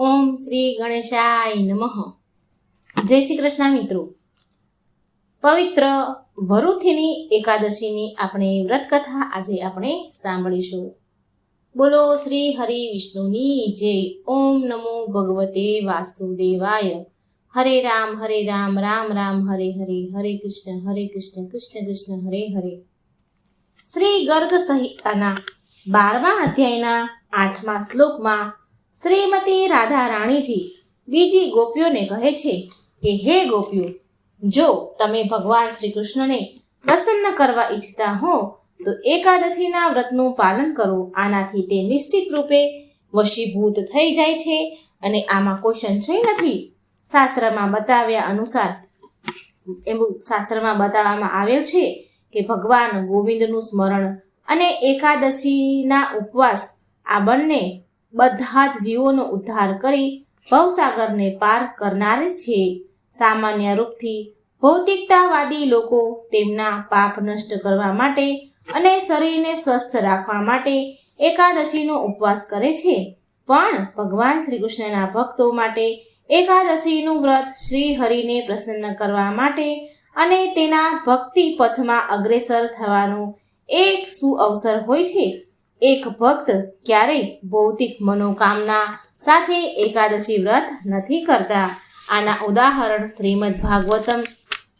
ઓમ શ્રી ગણેશાય નમઃ. જય શ્રી કૃષ્ણ મિત્રો. પવિત્ર વરુથીની એકાદશીની આપણે વ્રત કથા આજે આપણે સાંભળીશું. બોલો શ્રી હરિ વિષ્ણુની જય. ઓમ નમો ભગવતે વાસુદેવાય. હરે રામ હરે રામ રામ રામ, હરે હરે હરે કૃષ્ણ હરે કૃષ્ણ કૃષ્ણ કૃષ્ણ, હરે હરે. શ્રી ગર્ગ સંહિતાના બારમા અધ્યાયના આઠમા શ્લોકમાં શ્રીમતી રાધા રાણીજી બીજી ગોપીઓને કહે છે કે, હે ગોપીઓ, જો તમે ભગવાન શ્રી કૃષ્ણને પ્રસન્ન કરવા ઈચ્છતા હો, તો એકાદશીના વ્રતનું પાલન કરો. આનાથી તે નિશ્ચિત રૂપે વશીભૂત થઈ જાય છે અને આમાં કોઈ સંશય નથી. શાસ્ત્રમાં બતાવ્યા અનુસાર એવું શાસ્ત્રમાં બતાવવામાં આવ્યું છે કે, ભગવાન ગોવિંદનું સ્મરણ અને એકાદશીના ઉપવાસ આ બંને બધા જ જીવોનો ઉદ્ધાર કરી ભવસાગરને પાર કરનાર છે. સામાન્ય રૂપથી ભૌતિકતાવાદી લોકો તેમના પાપ નષ્ટ કરવા માટે અને શરીરને સ્વસ્થ રાખવા માટે એકાદશીનો ઉપવાસ કરે છે. પણ ભગવાન શ્રી કૃષ્ણના ભક્તો માટે એકાદશીનું વ્રત શ્રી હરિને પ્રસન્ન કરવા માટે અને તેના ભક્તિ પથમાં અગ્રેસર થવાનું એક સુઅવસર હોય છે. એક ભક્ત ક્યારેય ભૌતિક મનોકામના સાથે એકાદશી વ્રત નથી કરતા. આના ઉદાહરણ શ્રીમદ ભાગવતમ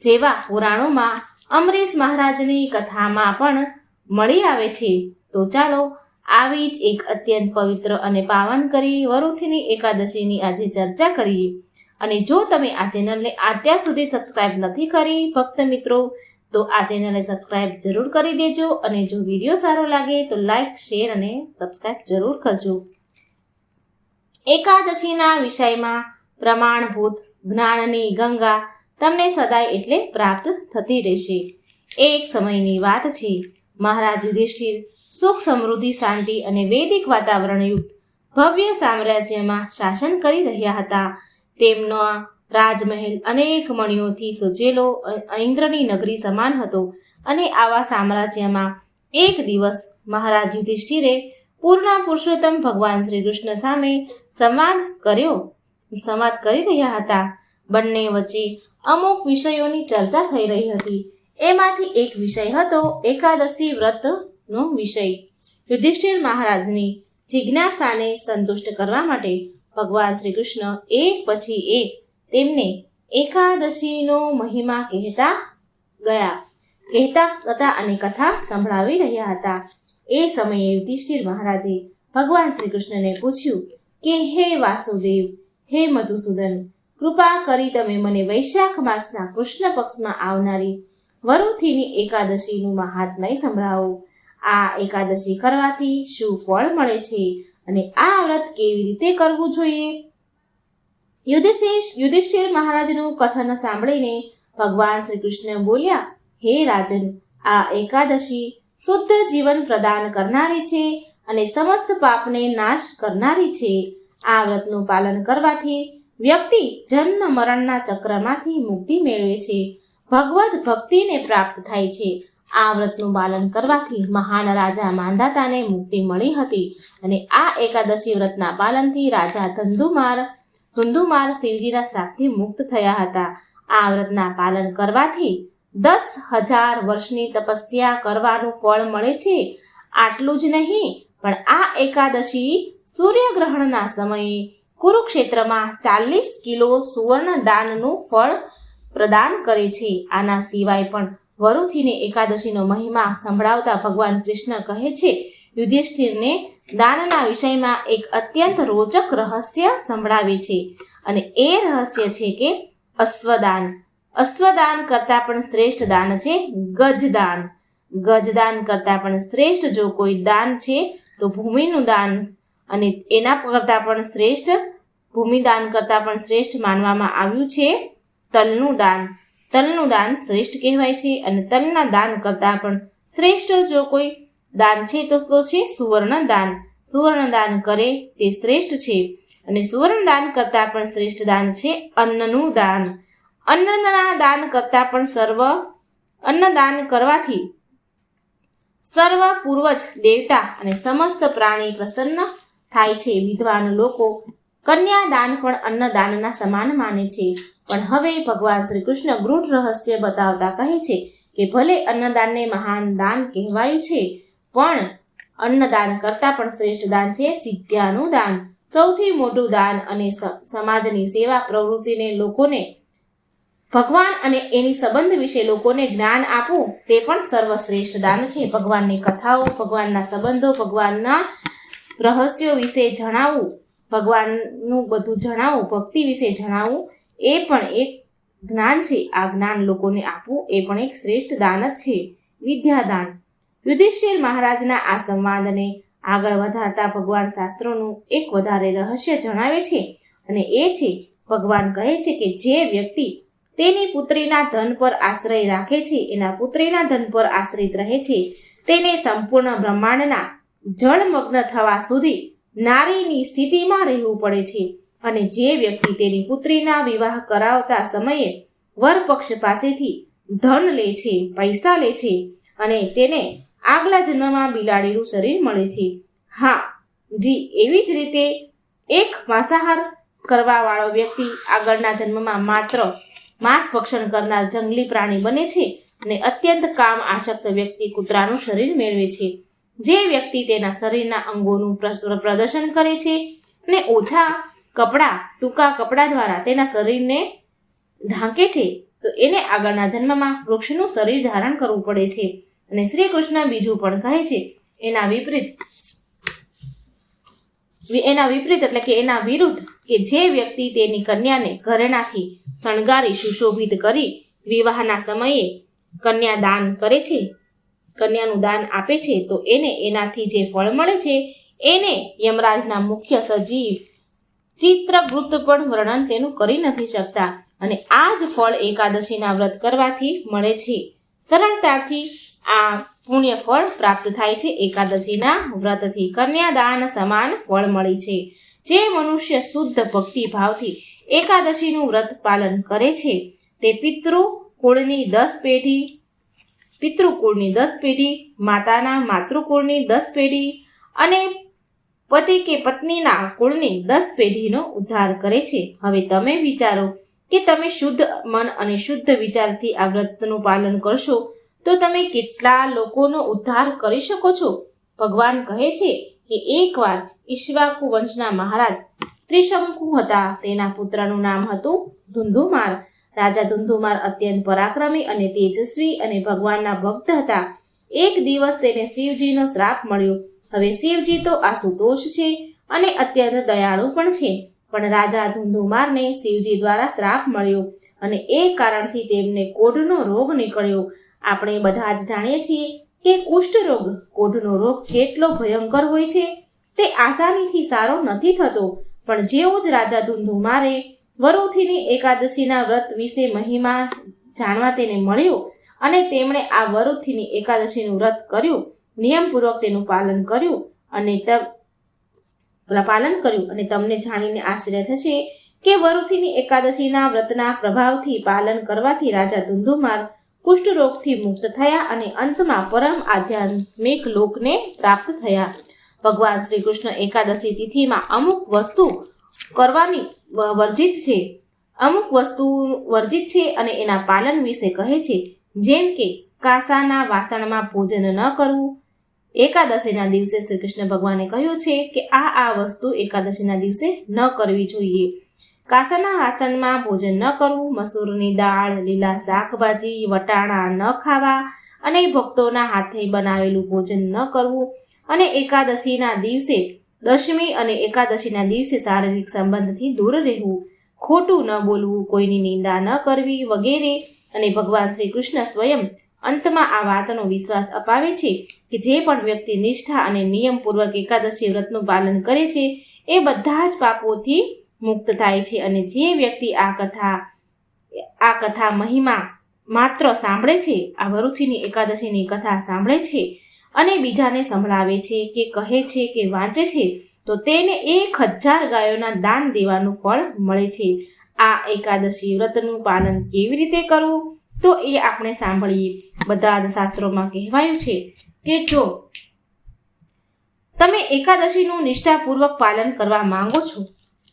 જેવા પુરાણોમાં અમરીશ મહારાજની કથામાં પણ મળી આવે છે. તો ચાલો આવી જ એક અત્યંત પવિત્ર અને પાવન કરી વરુથીની એકાદશીની આજે ચર્ચા કરીએ. અને જો તમે આ ચેનલને અત્યાર સુધી સબસ્ક્રાઇબ નથી કરી, ભક્ત મિત્રો તો આ ચેનલને સબસ્ક્રાઇબ જરૂર કરી દેજો અને જો વીડિયો સારો લાગે તો લાઈક શેર અને સબસ્ક્રાઇબ જરૂર કરજો. એકાદશીના વિષયમાં પ્રમાણભૂત જ્ઞાનની ગંગા તમને સદાય એટલે પ્રાપ્ત થતી રહેશે. એક સમયની વાત છે. મહારાજ યુધિષ્ઠિર સુખ સમૃદ્ધિ, શાંતિ અને વૈદિક વાતાવરણયુક્ત ભવ્ય સામ્રાજ્યમાં શાસન કરી રહ્યા હતા. તેમનો રાજમહેલ અનેક મણીઓથી સજેલો ઇન્દ્રની નગરી સમાન હતો અને આવા સામ્રાજ્યમાં એક દિવસ મહારાજ યુધિષ્ઠિરે પૂર્ણ પુરુષોત્તમ ભગવાન શ્રી કૃષ્ણ સામે સંવાદ કર્યો. સંવાદ કરી રહ્યા હતા. બંને વચ્ચે અમુક વિષયોની ચર્ચા થઈ રહી હતી. એમાંથી એક વિષય હતો એકાદશી વ્રતનો વિષય. યુધિષ્ઠિર મહારાજની જિજ્ઞાસાને સંતુષ્ટ કરવા માટે ભગવાન શ્રી કૃષ્ણ એક પછી એક તેમને એકાદશીનો મહિમા કહેતા ગયા. કહેતા હતા અને કથા સંભળાવી રહ્યા હતા. એ સમયે યુધિષ્ઠિર મહારાજે ભગવાન શ્રી કૃષ્ણને પૂછ્યું કે, હે વાસુદેવ, હે મધુસૂદન, કૃપા કરી તમે મને વૈશાખ માસના કૃષ્ણ પક્ષમાં આવનારી વરુથીની એકાદશીનું મહાત્મય સંભળાવો. આ એકાદશી કરવાથી શું ફળ મળે છે અને આ વ્રત કેવી રીતે કરવું જોઈએ? યુધિષ્ઠિર યુધિષ્ઠિર મહારાજનું કથન સાંભળીને ભગવાન શ્રી કૃષ્ણ બોલ્યા, હે રાજન, આ એકાદશી શુદ્ધ જીવન પ્રદાન કરનારી છે અને સમસ્ત પાપને નાશ કરનારી છે. આ વ્રતનું પાલન કરવાથી વ્યક્તિ જન્મ મરણના ચક્રમાંથી મુક્તિ મેળવે છે. ભગવત ભક્તિને પ્રાપ્ત થાય છે. આ વ્રતનું પાલન કરવાથી મહાન રાજા માંધાતાને મુક્તિ મળી હતી અને આ એકાદશી વ્રતના પાલનથી રાજા ધંધુમાર ધુંધુમાર શિવજીના શ્રાપથી મુક્ત થયા હતા. આ વ્રતના પાલન કરવાથી દસ હજાર વર્ષની તપસ્યા કરવાનું ફળ મળે છે. આટલું જ નહીં, પણ આ એકાદશી સૂર્યગ્રહણના સમયે કુરુક્ષેત્રમાં ચાલીસ કિલો સુવર્ણ દાનનું ફળ પ્રદાન કરે છે. આના સિવાય પણ વરુથીને એકાદશીનો મહિમા સંભળાવતા ભગવાન કૃષ્ણ કહે છે યુધિષ્ઠિરને દાનના વિષયમાં એક અત્યંત રોચક રહસ્ય સંભળાવે છે. અને એ રહસ્ય છે કે અશ્વદાન. અશ્વદાન કરતાં પણ શ્રેષ્ઠ દાન છે ગજદાન. ગજદાન કરતાં પણ શ્રેષ્ઠ જો કોઈ દાન છે તો ભૂમિનું દાન. અને એના કરતાં પણ શ્રેષ્ઠ ભૂમિદાન કરતાં પણ શ્રેષ્ઠ માનવામાં આવ્યું છે તલનું દાન. તલનું દાન શ્રેષ્ઠ કહેવાય છે અને તલના દાન કરતાં પણ શ્રેષ્ઠ જો કોઈ દાન છે તો તો છે? સુવર્ણ દાન સુવર્ણ દાન કરે તે શ્રેષ્ઠ છે. અને સુવર્ણ દાન કરતાં પણ શ્રેષ્ઠ દાન છે અન્નનું દાન. અન્નના દાન કરતાં પણ સર્વ, અન્નદાન કરવાથી સર્વ પૂર્વજ, દેવતા અને સમસ્ત પ્રાણી પ્રસન્ન થાય છે. વિદ્વાન લોકો કન્યા દાન પણ અન્નદાનના સમાન માને છે. પણ હવે ભગવાન શ્રી કૃષ્ણ ગૃઢ રહસ્ય બતાવતા કહે છે કે ભલે અન્નદાનને મહાન દાન કહેવાયું છે પણ અન્નદાન કરતાં પણ શ્રેષ્ઠ દાન છે સિદ્ધ્યાનું દાન. સૌથી મોટું દાન અને સમાજની સેવા પ્રવૃત્તિને લોકોને, ભગવાન અને એની સંબંધ વિશે લોકોને જ્ઞાન આપવું તે પણ સર્વશ્રેષ્ઠ દાન છે. ભગવાનની કથાઓ, ભગવાનના સંબંધો, ભગવાનના રહસ્યો વિશે જણાવવું, ભગવાનનું બધું જણાવવું, ભક્તિ વિશે જણાવવું, એ પણ એક જ્ઞાન છે. આ જ્ઞાન લોકોને આપવું એ પણ એક શ્રેષ્ઠ દાન જ છે. વિદ્યાદાન. યુધિષ્ઠિર મહારાજના આ સંવાદને આગળ વધારતા ભગવાન શાસ્ત્રોનું એક વધારે રહસ્ય જણાવે છે અને એ છે, ભગવાન કહે છે કે જે વ્યક્તિ તેની પુત્રીના ધન પર આશ્રય રાખે છે, એના પુત્રીના ધન પર આશ્રિત રહે છે, તેને સંપૂર્ણ બ્રહ્માંડના જળમગ્ન થવા સુધી નારીની સ્થિતિમાં રહેવું પડે છે અને જે વ્યક્તિ તેની પુત્રીના વિવાહ કરાવતા સમયે વરપક્ષ પાસેથી ધન લે છે, પૈસા લે છે અને તેને આગલા જન્મમાં બિલાડીનું શરીર મળે છે. હા, જી, એવી જ રીતે એક માંસાહાર કરવાવાળો વ્યક્તિ આગળના જન્મમાં માત્ર માંસ ભક્ષણ કરનાર જંગલી પ્રાણી બને છે અને અત્યંત કામ આશક્ત વ્યક્તિ કૂતરાનું શરીર મેળવે છે. જે વ્યક્તિ તેના શરીરના અંગોનું પ્ર- પ્રદર્શન કરે છે અને ઓછા કપડાં, ટૂંકા કપડાં દ્વારા તેના શરીરને ઢાંકે છે, તો એને આગળના જન્મમાં વૃક્ષનું શરીર ધારણ કરવું પડે છે. અને શ્રી કૃષ્ણ બીજું પણ કહે છે, એના વિપરીત. એના વિપરીત એટલે કે એના વિરુદ્ધ કે જે વ્યક્તિ તેની કન્યાને ઘરેણાથી શણગારી સુશોભિત કરી વિવાહના સમયે કન્યા દાન કરે છે, કન્યાનું દાન આપે છે, તો એને એનાથી જે ફળ મળે છે, એને યમરાજના મુખ્ય સજીવ ચિત્રગુપ્ત પણ વર્ણન તેનું કરી નથી શકતા. અને આ જ ફળ એકાદશીના વ્રત કરવાથી મળે છે. સરળતાથી આ પુણ્ય ફળ પ્રાપ્ત થાય છે. એકાદશીના વ્રતથી કન્યાદાન સમાન ફળ મળે છે. જે મનુષ્ય શુદ્ધ ભક્તિ ભાવથી એકાદશીનું વ્રત પાલન કરે છે, તે પિતૃ કુળની દસ પેઢી પિતૃકુળની દસ પેઢી, માતાના માતૃકુળની દસ પેઢી અને પતિ કે પત્નીના કુળની દસ પેઢીનો ઉદ્ધાર કરે છે. હવે તમે વિચારો કે તમે શુદ્ધ મન અને શુદ્ધ વિચારથી આ વ્રતનું પાલન કરશો તો તમે કેટલા લોકોનો ઉદ્ધાર કરી શકો છો? ભગવાન કહે છે કે એકવાર ઈશ્વાકુ વંશના મહારાજ ત્રિશંકુ હતા. તેના પુત્રનું નામ હતું ધુંધુમાર. રાજા ધુંધુમાર અત્યંત પરાક્રમી અને તેજસ્વી અને ભગવાનના ભક્ત હતા. એક દિવસ તેને શિવજીનો શ્રાપ મળ્યો. હવે શિવજી તો આશુતોષ છે અને અત્યંત દયાળુ પણ છે. પણ રાજા ધુંધુમારને શિવજી દ્વારા શ્રાપ મળ્યો અને એ કારણથી તેમને કોઢનો રોગ નીકળ્યો. આપણે બધા જ જાણીએ છીએ કે કુષ્ઠ રોગ કોઢનો રોગ કેટલો ભયંકર હોય છે. તે આસાનીથી સારો નથી થતો, પણ જેવો જ રાજા ધુંધુમારે વરોથીની એકાદશીના વ્રત વિશે મહિમા જાણવા તેને મળ્યો અને તેમણે આ વરોથીની એકાદશીનું વ્રત કર્યું, નિયમપૂર્વક તેનું પાલન કર્યું અને પાલન કર્યું. અને તમને જાણીને આશ્ચર્ય થશે કે વરુથીની એકાદશીના વ્રતના પ્રભાવથી પાલન કરવાથી રાજા ધુંધુમાર કુષ્ઠરોગથી મુક્ત થયા અને અંતમાં પરમ આધ્યાત્મિક લોકને પ્રાપ્ત થયા. ભગવાન શ્રી કૃષ્ણ એકાદશી તિથિમાં અમુક વસ્તુ કરવાની વર્જિત છે. અમુક વસ્તુ વર્જિત છે અને એના પાલન વિશે કહે છે. જેમ કે, કાંસાના વાસણમાં ભોજન ન કરવું. એકાદશીના દિવસે શ્રી કૃષ્ણ ભગવાને કહ્યું છે કે આ આ વસ્તુ એકાદશીના દિવસે ન કરવી જોઈએ. કાંસાના આસનમાં ભોજન ન કરવું, મસૂરની દાળ, લીલા શાકભાજી, વટાણા ન ખાવા અને ભક્તોના હાથે બનાવેલું ભોજન ન કરવું અને એકાદશીના દિવસે દશમી અને એકાદશીના દિવસે શારીરિક સંબંધથી દૂર રહેવું, ખોટું ન બોલવું, કોઈની નિંદા ન કરવી વગેરે અને ભગવાન શ્રી કૃષ્ણ સ્વયં અંતમાં આ વાતનો વિશ્વાસ અપાવે છે કે જે પણ વ્યક્તિ નિષ્ઠા અને નિયમપૂર્વક એકાદશી વ્રતનું પાલન કરે છે, એ બધા જ પાપોથી મુક્ત થાય છે અને જે વ્યક્તિ આ કથા આ કથા મહિમા માત્ર સાંભળે છે, આ વરુથીની એકાદશીની કથા સાંભળે છે અને બીજાને સંભળાવે છે કે કહે છે કે વાંચે છે, તો તેને એક હજાર ગાયોના દાન દેવાનું ફળ મળે છે. આ એકાદશી વ્રતનું પાલન કેવી રીતે કરવું? તો એ આપણે સાંભળીએ. બધા જ શાસ્ત્રોમાં કહેવાયું છે કે જો તમે એકાદશીનું નિષ્ઠાપૂર્વક પાલન કરવા માંગો છો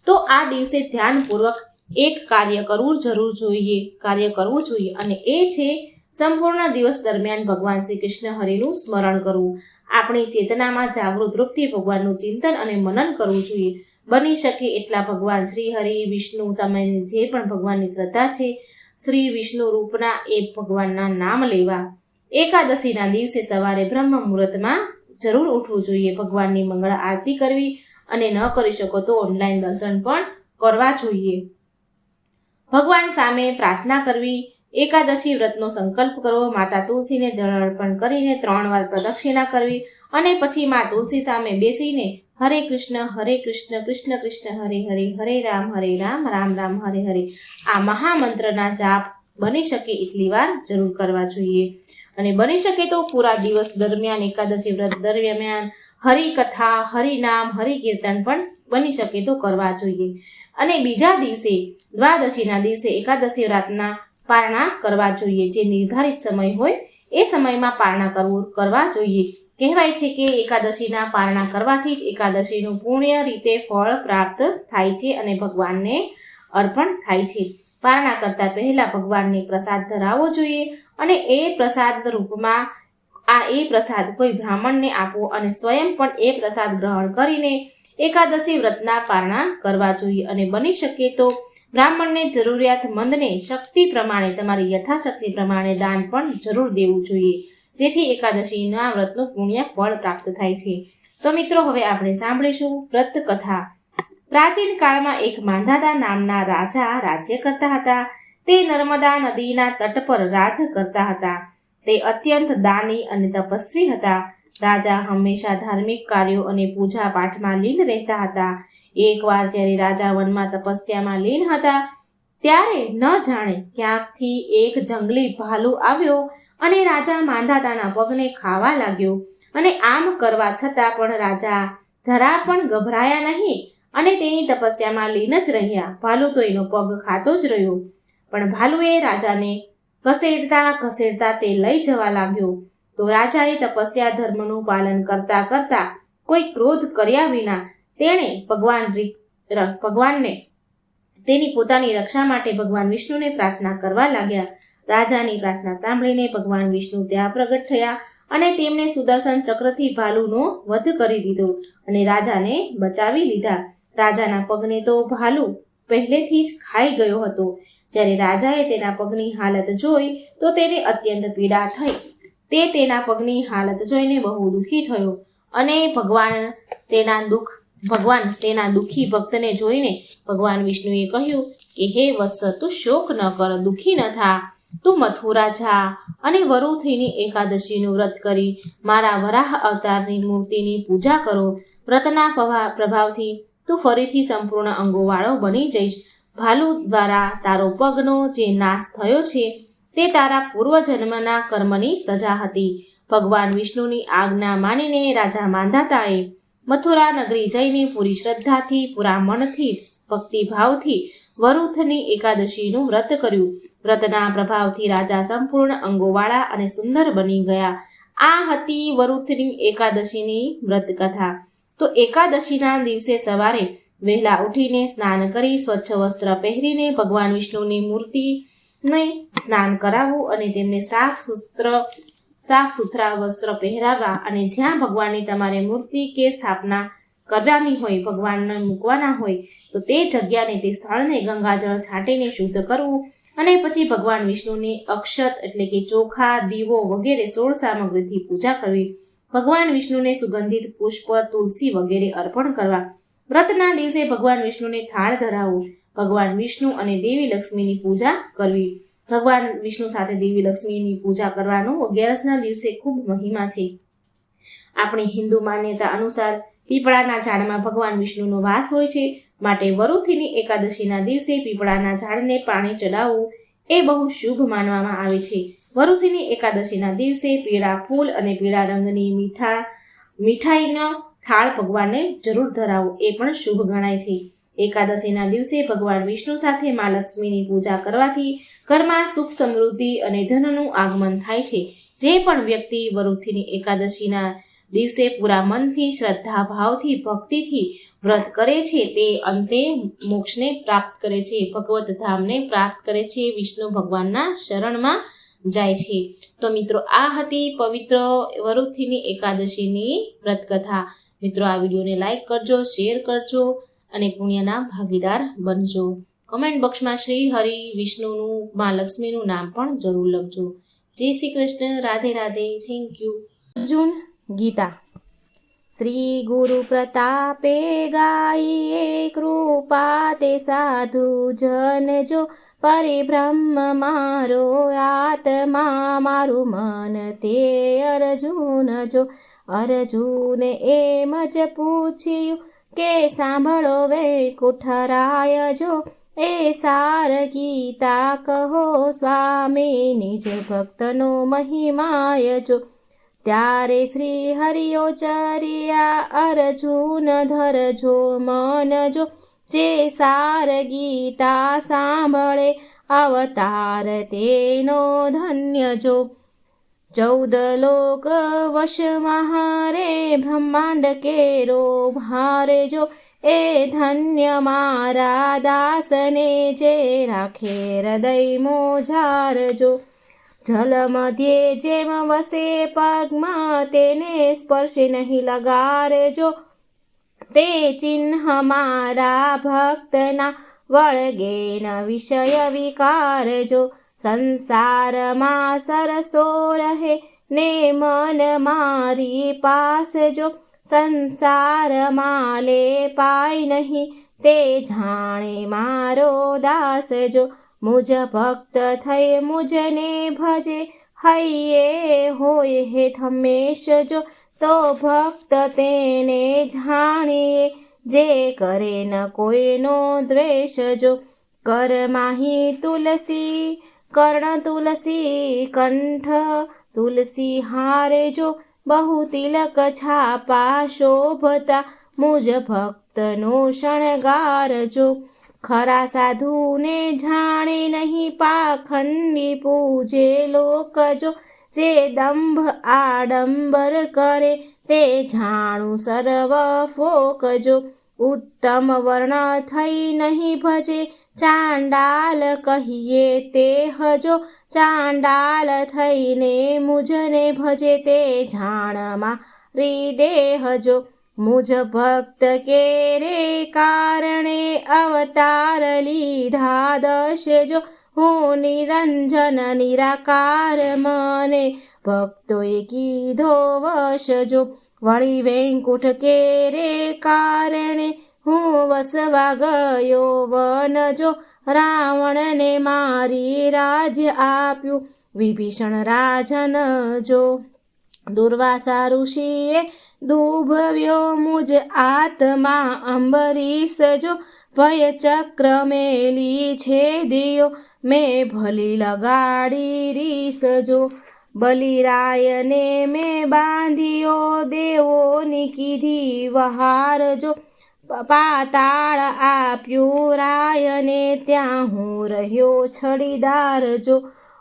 તો આ દિવસે ધ્યાનપૂર્વક એક કાર્ય કરવું જરૂર જોઈએ, કાર્ય કરવું જોઈએ અને એ છે સંપૂર્ણ દિવસ દરમિયાન ભગવાન શ્રી કૃષ્ણ હરિનું સ્મરણ કરવું. આપણી ચેતનામાં જાગૃત રૂપથી ભગવાનનું ચિંતન અને મનન કરવું જોઈએ. બની શકે એટલા ભગવાન શ્રી હરિ, વિષ્ણુ, તમે જે પણ ભગવાનની શ્રદ્ધા છે, શ્રી વિષ્ણુ રૂપના એ ભગવાનના નામ લેવા. એકાદશીના દિવસે સવારે બ્રહ્મ મુહૂર્તમાં જરૂર ઉઠવું જોઈએ. ભગવાનની મંગળ આરતી કરવી અને ન કરી શકો તો ઓનલાઈન દર્શન પણ કરવા જોઈએ. ભગવાન સામે પ્રાર્થના કરવી, એકાદશી વ્રતનો સંકલ્પ કરવો, માતા તુલસીને જળ અર્પણ કરીને ત્રણ વાર પ્રદક્ષિણા કરવી અને પછી મા તુલસી સામે બેસીને હરે કૃષ્ણ હરે કૃષ્ણ કૃષ્ણ કૃષ્ણ, હરે હરે હરે રામ હરે રામ રામ રામ, હરે હરે. આ મહામંત્રના જાપ બની શકે એટલી વાર જરૂર કરવા જોઈએ. અને બની શકે તો પૂરા દિવસ દરમિયાન, એકાદશી વ્રત દરમિયાન હરિકથા, હરિનામ, હરિકીર્તન પણ બની શકે તો કરવા જોઈએ. અને બીજા દિવસે, દ્વાદશીના દિવસે એકાદશી રાતના પારણા કરવા જોઈએ. જે નિર્ધારિત સમય હોય, એ સમયમાં પારણા કરવું, કરવા જોઈએ. કહેવાય છે કે એકાદશીના પારણા કરવાથી જ એકાદશીનું પુણ્ય રીતે ફળ પ્રાપ્ત થાય છે અને ભગવાનને અર્પણ થાય છે. પારણા કરતા પહેલા ભગવાનને પ્રસાદ ધરાવવો જોઈએ અને એ પ્રસાદ રૂપમાં આ એ પ્રસાદ કોઈ બ્રાહ્મણને આપવો અને સ્વયં પણ એ પ્રસાદ ગ્રહણ કરીને એકાદશી વ્રતના પારણા કરવા જોઈએ. અને બની શકે તો બ્રાહ્મણને જરૂરિયાતમંદને શક્તિ પ્રમાણે, તમારી યથાશક્તિ પ્રમાણે દાન પણ જરૂર દેવું જોઈએ. જેથી એકાદશીના વ્રતનું પુણ્ય ફળ પ્રાપ્ત થાય છે. તો મિત્રો, હવે આપણે સાંભળીશું વ્રત કથા પ્રાચીન કાળમાં એક માંધાતા નામના રાજા રાજ્ય કરતા હતા. તે નર્મદા નદીના તટ પર રાજ કરતા હતા. તે અત્યંત દાની અને તપસ્વી હતા. રાજા હંમેશા ધાર્મિક કાર્યો અને પૂજા પાઠમાં લીન રહેતા હતા. એકવાર જ્યારે રાજા વનમાં તપસ્યામાં લીન હતા, ત્યારે ન જાણે ક્યાંકથી એક જંગલી ભાલુ આવ્યો અને રાજા માંધાતાના પગને ખાવા લાગ્યો. અને આમ કરવા છતાં પણ રાજા જરા પણ ગભરાયા નહીં અને તેની તપસ્યામાં લીન જ રહ્યા. ભાલુ તો એનો પગ ખાતો જ રહ્યો. પણ ભાલુએ રાજાને ઘસેડતા ખસેડતા તે લઈ જવા લાગ્યો. તો રાજાએ તપસ્યા ધર્મનું પાલન કરતા કરતા કોઈ ક્રોધ કર્યા વિના તેણે ભગવાન ભગવાનને, તેની પોતાની રક્ષા માટે ભગવાન વિષ્ણુને પ્રાર્થના કરવા લાગ્યા. રાજાની પ્રાર્થના સાંભળીને ભગવાન વિષ્ણુ ત્યાં પ્રગટ થયા અને તેમને સુદર્શન ચક્રથી ભાલુનો વધ કરી દીધો અને રાજાને બચાવી લીધા. રાજાના પગને તો ભાલુ પહેલેથી જ ખાઈ ગયો હતો. જ્યારે રાજાએ તેના પગની હાલત જોઈ, તો તેને અત્યંત પીડા થઈ. તે તેના પગની હાલત જોઈને બહુ દુઃખી થયો અને ભગવાન તેના દુઃખ, ભગવાન તેના દુઃખી ભક્તને જોઈને ભગવાન વિષ્ણુએ કહ્યું કે, હે વત્સ, તું શોક ન કર, દુઃખી ન થા. તું મથુરા જા અને વરુથીની એકાદશીનું વ્રત કરી મારા વરાહ અવતારની મૂર્તિની પૂજા કરો. વ્રતના પ્રભા- પ્રભાવથી તું ફરીથી સંપૂર્ણ અંગોવાળો બની જઈશ. ભાલુ દ્વારા તારો પગનો જે નાશ થયો છે, તે તારા પૂર્વજન્મના કર્મની સજા હતી. ભગવાન વિષ્ણુની આજ્ઞા માનીને રાજા માંધાતાએ મથુરા નગરી જઈને પૂરી શ્રદ્ધાથી, પૂરા મનથી, ભક્તિભાવથી વરુથની એકાદશીનું વ્રત કર્યું. વ્રતના પ્રભાવથી રાજા સંપૂર્ણ અંગોવાળા અને સુંદર બની ગયા. આ હતી વરુથની એકાદશીની વ્રત કથા તો એકાદશીના દિવસે સવારે વહેલા ઉઠીને સ્નાન કરી સ્વચ્છ વસ્ત્ર પહેરીને ભગવાન વિષ્ણુની મૂર્તિને સ્નાન કરાવવું અને તેમને સાફ સુસ્ત્ર, સાફ સુથરા વસ્ત્ર પહેરાવવા અને જ્યાં ભગવાનની તમારે મૂર્તિ કે સ્થાપના કરવાની હોય, ભગવાનને મૂકવાના હોય, તો તે જગ્યાને, તે સ્થળને ગંગાજળ છાંટીને શુદ્ધ કરવું અને પછી ભગવાન વિષ્ણુની અક્ષત એટલે કે ચોખા, દીવો વગેરે સોળ સામગ્રીથી પૂજા કરવી, ભગવાન વિષ્ણુને સુગંધિત પુષ્પ, તુલસી વગેરે અર્પણ કરવા વ્રતના દિવસે ભગવાન વિષ્ણુને થાળ ધરાવવું ભગવાન વિષ્ણુ અને દેવી લક્ષ્મીની પૂજા કરવી. ભગવાન વિષ્ણુ સાથે દેવી લક્ષ્મીની પૂજા કરવાનું અગિયારસના દિવસે ખૂબ મહિમા છે. આપણી હિન્દુ માન્યતા અનુસાર પીપળાના ઝાડમાં ભગવાન વિષ્ણુનો વાસ હોય છે. માટે વરુથીની એકાદશીના દિવસે પીપળાના ઝાડને પાણી ચડાવવું એ બહુ શુભ માનવામાં આવે છે. વરુથીની એકાદશીના દિવસે પીળા ફૂલ અને પીળા રંગની મીઠા, મીઠાઈનો થાળ ભગવાનને જરૂર ધરાવો, એ પણ શુભ ગણાય છે. એકાદશીના દિવસે ભગવાન વિષ્ણુ સાથે મા લક્ષ્મીની પૂજા કરવાથી ઘરમાં સુખ સમૃદ્ધિ અને ધનનું આગમન થાય છે. જે પણ વ્યક્તિ વરુથીની એકાદશીના દિવસે પૂરા મનથી શ્રદ્ધા ભાવથી ભક્તિથી વ્રત કરે છે, તે અંતે મોક્ષને પ્રાપ્ત કરે છે. ભગવત ધામને પ્રાપ્ત કરે છે, વિષ્ણુ ભગવાનના શરણમાં જાય છે. તો મિત્રો, આ હતી પવિત્ર વરુથીની એકાદશીની વ્રતકથા. મિત્રો, આ વિડીયોને લાઇક કરજો શેર કરજો અને પુણ્યના ભાગીદાર બનજો. કમેન્ટ બોક્સમાં શ્રી હરિ વિષ્ણુનું, મા લક્ષ્મીનું નામ પણ જરૂર લખજો. જય શ્રી કૃષ્ણ, રાધે રાધે થેન્ક યુ અર્જુન, ગીતા. શ્રી ગુરુ પ્રતાપે ગાઈએ કૃપા તે સાધુ જન જો પરિબ્રહ્મ મારો આત્મા મારું મન તે અર્જુન જો. અર્જુને એમ જ પૂછ્યું કે સાંભળો વે કુઠરાય જો. એ સાર ગીતા કહો સ્વામી નિજ ભક્તનો મહિમાય જો. ત્યારે શ્રી હરિયો ચરિયા અર્જુન ધરજો મન જો. જે સાર ગીતા સાંભળે અવતાર તેનો ધન્ય જો. ચૌદ લોક વશ મહારે બ્રહ્માંડ કેરો ભારે જો. એ ધન્ય મારા દાસને જે રાખે હૃદય મોજાર જો. જલ મધ્યે જેમ વસે પગમાં તેને સ્પર્શ નહીં લગારજો તે ચિહ્ન મારા ભક્તના વળગે ન વિષય વિકારજો સંસારમાં સરસો રહે ને મન મારી પાસ જો સંસારમાં લે પાય નહીં તે જાણે મારો દાસ જો મુજ ભક્ત થઈ મુજને ભજે હૈયે હોય હે હંમેશ જો તો ભક્ત તેને જાણે, જે કરે ન કોઈનો દ્વેષ. જો કર માહી તુલસી, કર્ણ તુલસી, કંઠ તુલસી હારે. જો બહુ તિલક છાપા શોભતા મુજ ભક્તનો શણગાર. જો ખરા સાધુને જાણે નહીં પાખંડી પૂજે લોક. જો જે દંભ આડંબર કરે તે જાણું સર્વ ફોકજો. ઉત્તમ વર્ણ થઈ નહીં ભજે, ચાંડાલ કહીએ તે હજો. ચાંડાલ થઈને મુજને ભજે તે જાણમાં રીડે હજો. મુજ ભક્ત કે રે કારણે અવતાર લીધા દશજો. હું નિરંજન નિરાકાર મને. ભક્તોએ કીધો વશ જો. વળી વેંકુઠ કે રે કારણે હું વસવા ગયો વન જો. રાવણને મારી રાજ્ય આપ્યું. વિભીષણ રાજન જો. દુર્વાસા ઋષિએ દુભવ્યો મુજ આત્મા અંબરીશ જો. ભય ચક્ર મેલી છે દિયો મેં ભલી લગાડી રીસ જો. બલિરાયને મેં બાંધ્યો દેવોની કીધી વહાર જો. પાતાળ આપ્યું રાયને ત્યાં હું રહ્યો છડીદાર જો.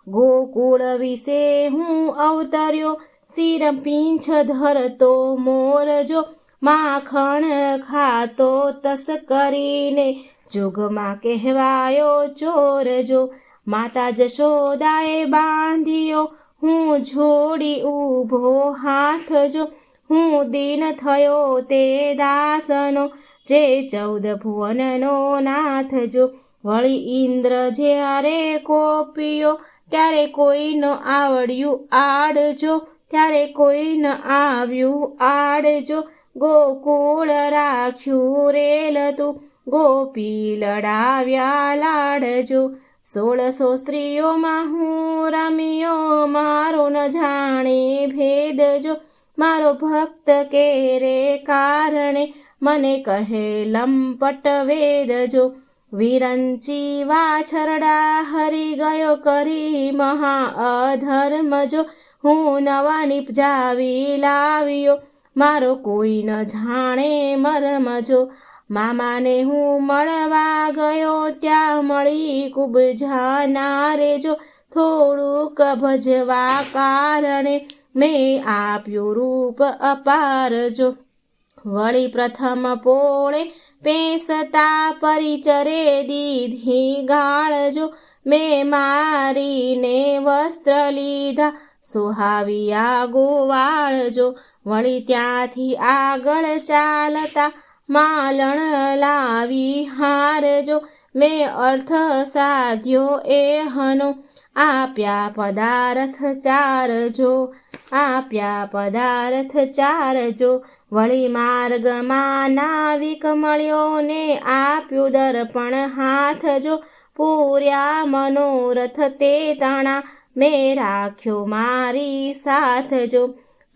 ગોકુળ વિશે હું અવતર્યો, શિર પીંછ ધરતો મોર જો. માખણ ખાતો તસ કરીને જુગમાં કહેવાયો ચોર જો. માતા જશોદાએ બાંધ્યો. હું છોડી ઊભો હાથ જો. હું દિન થયો તે દાસનો. જે ચૌદ ભુવનનો નાથ જો. વળી ઇન્દ્ર જ્યારે કોપિયો, ત્યારે કોઈનો આવડ્યું આડજો ત્યારે કોઈન આવ્યું આડજો ગોકુળ રાખ્યું રેલ તું. ગોપી લડાવ્યા લાડજો સોળસો સ્ત્રીઓમાં હું રમ્યો, મારો ન જાણે ભેદજો. મારો ભક્ત કે રે કારણે મને કહે લંપટ વેદજો. વિરંચી વાછરડા હરી ગયો કરી મહા અધર્મ જો હું નવા નિપજાવી લાવ્યો, મારો કોઈ ન જાણે મરમ જો મામાને હું મળવા ગયો ત્યાં મળી ખૂબ જાનારે જો થોડુંક ભજવા કારણે મેં આપ્યું રૂપ અપારજો વળી પ્રથમ પોળે પેસતા પરિચરે દીધી ગાળજો મેં મારીને વસ્ત્ર લીધા સુહાવિયા ગોવાળજો વળી ત્યાંથી આગળ ચાલતા માલણ લાવી હારજો. મેં અર્થ સાધ્યો એ હનો. આપ્યા પદાર્થ ચારજો. આપ્યા પદાર્થ ચારજો. વળી માર્ગમાં નાવિક મળ્યો ને આપ્યું દર્પણ હાથ જો પૂર્યા મનોરથ તે તાણા. મેં રાખ્યો મારી સાથ જો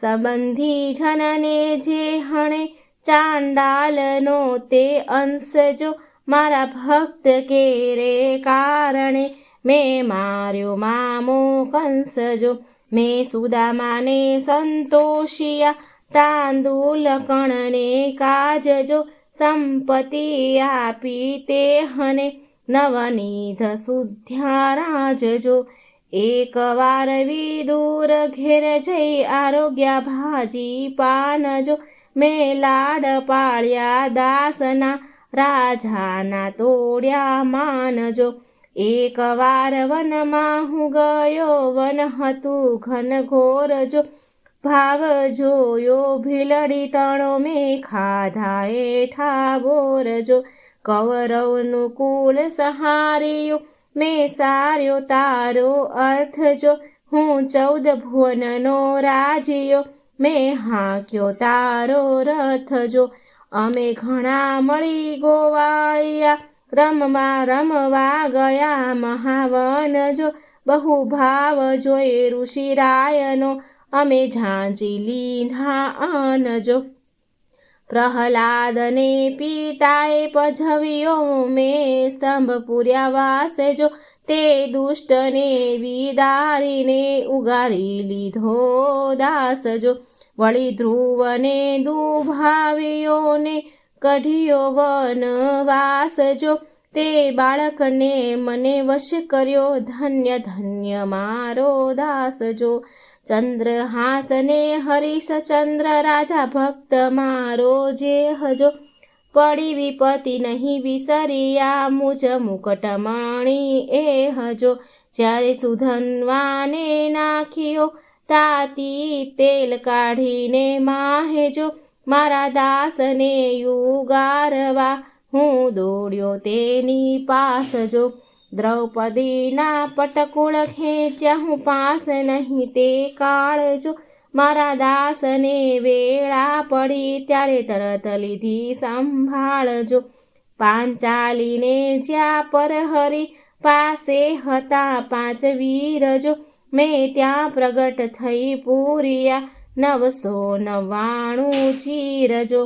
સંબંધી જનને જે હણે ચાંડાલનો તે અંશ જો મારા ભક્ત કેરે કારણે મેં માર્યો મામો કંસ જો. મેં સુદામાને સંતોષિયા, તાંદુલ કણને કાજજો સંપત્તિ આપી તે હને. નવનીધ સુધ્યા રાજજો એક વાર વિદુર ઘેર જઈ આરોગ્ય ભાજી પાનજો મેં લાડ પાળ્યા દાસના રાજાના તોડ્યા માનજો. એક વાર વનમાં હું ગયો, વન હતું ઘન ઘોરજો ભાવ જોયો, ભીલડી તણો મેં ખાધા એઠા બોરજો કૌરવનું કુળ સહાર્યું, મેં સાર્યો તારો અર્થ જો. હું ચૌદ ભુવનનો રાજીયો મેં હાંક્યો તારો રથ જો અમે ઘણા મળી ગોવાળિયા રમવા રમવા ગયા મહાવન જો બહુ ભાવ જોઈ ઋષિરાયનો. અમે ઝાંચી લીધા અનજો પ્રહલાદને પિતાએ પજવ્યો. મેં સ્તંભ પૂર્યા વાસે જો તે દુષ્ટને વિદારીને ઉગારી લીધો દાસ જો વળી ધ્રુવને દુભાવ્યોને કઢિયો વનવાસ જો તે બાળકને મને વશ કર્યો ધન્ય ધન્ય મારો દાસ જો ચંદ્રહાસને હરીશચંદ્ર રાજા ભક્ત મારો જે હજો પડી વિપતિ નહીં વિસરિયા. મુજ મુકટમણી એ હજો. જ્યારે સુધનવાને નાખ્યો તાતી તેલ કાઢીને માહેજો મારા દાસને યુગારવા હું દોડ્યો તેની પાસ જો. દ્રૌપદીના પટકુળ ખેંચ્યા હું પાસ નહીં તે કાળજો મારા દાસને વેળા પડી ત્યારે તરત લીધી સંભાળજો પાંચાલીને જ્યાં પર હરી પાસે હતા પાંચ વીરજો મેં ત્યાં પ્રગટ થઈ પૂરિયા નવસો નવ્વાણું ચીરજો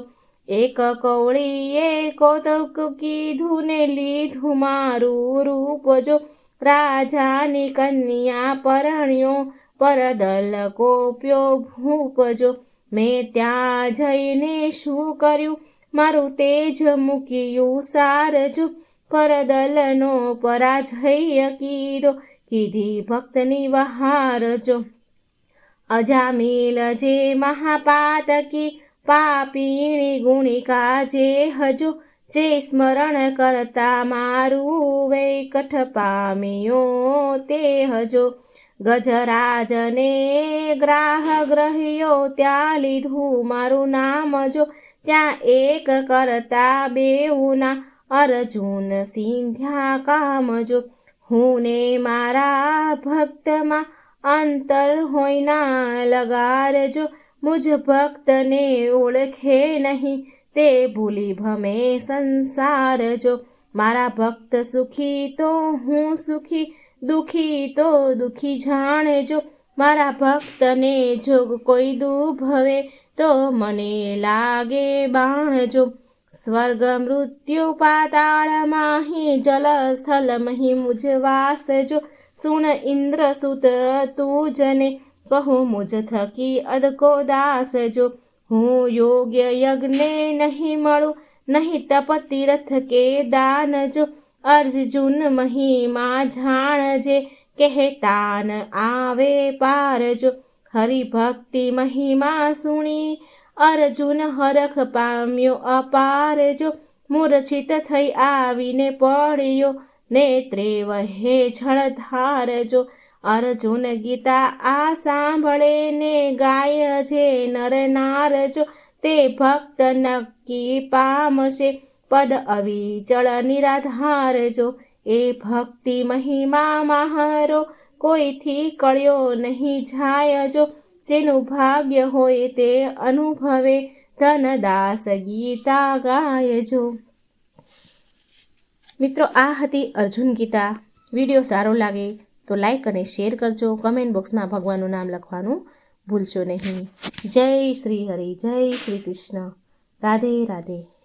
એક કૌળીએ કોતક કીધું ને લીધું મારું રૂપ જો. રાજાની કન્યા પરણ્યો પરદલ કોપ્યો ભૂપજો મેં ત્યાં જઈને શું કર્યું? મારું તેજ મૂક્યું સારજો પરદલનો પરાજય કીધો. કીધી ભક્તની વહારજો અજામીલ જે મહાપાતકી પાપીણી ગુણિકા જે હજો. જે સ્મરણ કરતા મારું વૈકઠ પામ્યો તે હજો. ગજરાજને ગ્રાહ ગ્રહ્યો ત્યાં લીધું મારું નામ જો ત્યાં એક કરતા બેઉના અર્જુન સિંધ્યા કામ જો. હું ને મારા ભક્તમાં અંતર હોયના લગારજો મુજ ભક્તને ઓળખે નહીં તે ભૂલી ભમે સંસાર જો. મારા ભક્ત સુખી તો હું સુખી દુખી તો દુખી જાણજો. મારા ભક્તને જો કોઈ દુભવે તો મને લાગે બાણજો. સ્વર્ગ મૃત્યુ પાતાળમાં હિ જલ સ્થલ મહી મુજ વાસજો. સુણ ઇન્દ્ર સુત તું જને કહું મુજ થકી અદકો દાસ જો હું યોગ્ય યજ્ઞે નહીં મળું, નહીં તપ તીર્થ કે દાન જો અર્જુન મહિમા જાણજે, કહેતાન આવે પારજો હરિભક્તિ મહિમા સુણી, અર્જુન હરખ પામ્યો અપારજો મૂર્છિત થઈ આવીને પડ્યો નેત્રે, વહે જળધારજો અર્જુન ગીતા આ સાંભળે ને ગાય જે નર નારજો તે ભક્ત નક્કી પામશે. પદ અવિચળ નિરાધાર જો, એ ભક્તિ મહિમા મહારો કોઈથી કળ્યો નહીં જાય જો, જેનું ભાગ્ય હોય તે અનુભવે ધનદાસ ગીતા ગાયજો મિત્રો, આ હતી અર્જુન ગીતા. વીડિયો સારો લાગે તો લાઈક અને શેર કરજો. કમેન્ટ બોક્સમાં ભગવાનનું નામ લખવાનું ભૂલશો નહીં. જય શ્રી હરિ, જય શ્રી કૃષ્ણ. રાધે રાધે.